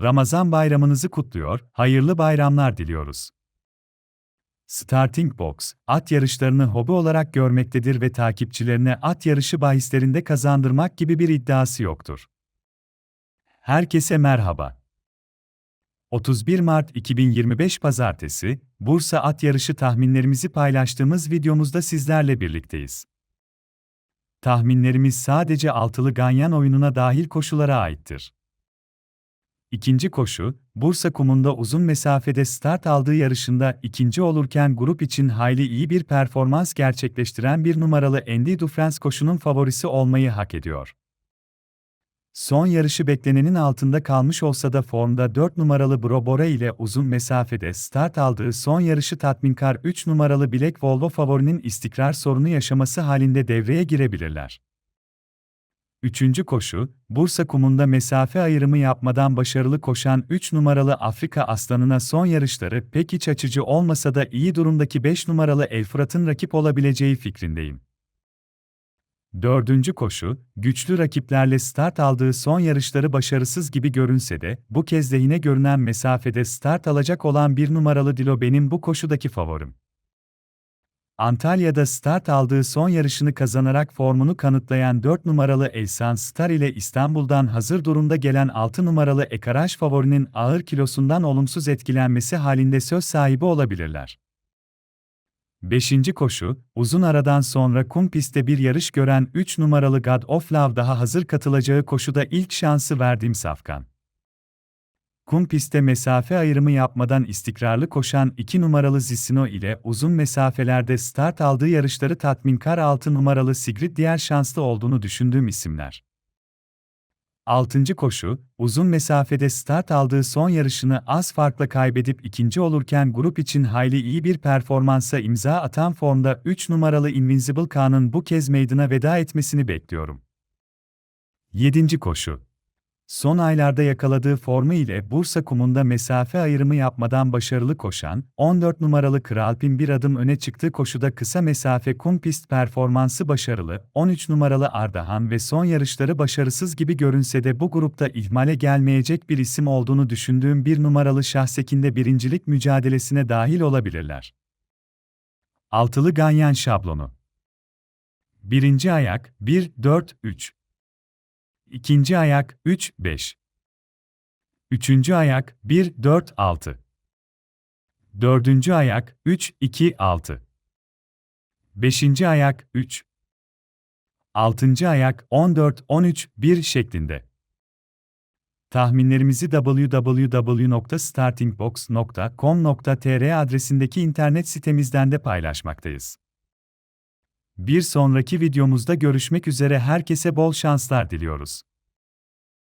Ramazan bayramınızı kutluyor, hayırlı bayramlar diliyoruz. Starting Box, at yarışlarını hobi olarak görmektedir ve takipçilerine at yarışı bahislerinde kazandırmak gibi bir iddiası yoktur. Herkese merhaba. 31 Mart 2025 Pazartesi, Bursa at yarışı tahminlerimizi paylaştığımız videomuzda sizlerle birlikteyiz. Tahminlerimiz sadece altılı ganyan oyununa dahil koşulara aittir. İkinci koşu, Bursa kumunda uzun mesafede start aldığı yarışında ikinci olurken grup için hayli iyi bir performans gerçekleştiren bir numaralı Andy Dufresne koşunun favorisi olmayı hak ediyor. Son yarışı beklenenin altında kalmış olsa da formda 4 numaralı Bro Bora ile uzun mesafede start aldığı son yarışı tatminkar 3 numaralı Black Volvo favorinin istikrar sorunu yaşaması halinde devreye girebilirler. Üçüncü koşu, Bursa kumunda mesafe ayrımı yapmadan başarılı koşan 3 numaralı Afrika aslanına son yarışları pek iç açıcı olmasa da iyi durumdaki 5 numaralı El Fırat'ın rakip olabileceği fikrindeyim. Dördüncü koşu, güçlü rakiplerle start aldığı son yarışları başarısız gibi görünse de, bu kez lehine görünen mesafede start alacak olan bir numaralı Dilo benim bu koşudaki favorim. Antalya'da start aldığı son yarışını kazanarak formunu kanıtlayan 4 numaralı Elsan Star ile İstanbul'dan hazır durumda gelen 6 numaralı Ekaraş favorinin ağır kilosundan olumsuz etkilenmesi halinde söz sahibi olabilirler. 5. koşu, uzun aradan sonra kum pistte bir yarış gören 3 numaralı God of Love daha hazır katılacağı koşuda ilk şansı verdiğim Safkan. Kum pistte mesafe ayrımı yapmadan istikrarlı koşan 2 numaralı Zisino ile uzun mesafelerde start aldığı yarışları tatminkar 6 numaralı Sigrid diğer şanslı olduğunu düşündüğüm isimler. 6. koşu, uzun mesafede start aldığı son yarışını az farkla kaybedip ikinci olurken grup için hayli iyi bir performansa imza atan formda 3 numaralı Invincible K'nın bu kez meydana veda etmesini bekliyorum. 7. koşu Son aylarda yakaladığı formu ile Bursa kumunda mesafe ayrımı yapmadan başarılı koşan, 14 numaralı Kralpin bir adım öne çıktığı koşuda kısa mesafe kum pist performansı başarılı, 13 numaralı Ardahan ve son yarışları başarısız gibi görünse de bu grupta ihmale gelmeyecek bir isim olduğunu düşündüğüm bir numaralı Şahsekin'de birincilik mücadelesine dahil olabilirler. Altılı Ganyan şablonu Birinci ayak 1-4-3 İkinci ayak 3 5. Üçüncü ayak 1 4 6. Dördüncü ayak 3 2 6. Beşinci ayak 3. Altıncı ayak 14 13 1 şeklinde. Tahminlerimizi www.startingbox.com.tr adresindeki internet sitemizden de paylaşmaktayız. Bir sonraki videomuzda görüşmek üzere herkese bol şanslar diliyoruz.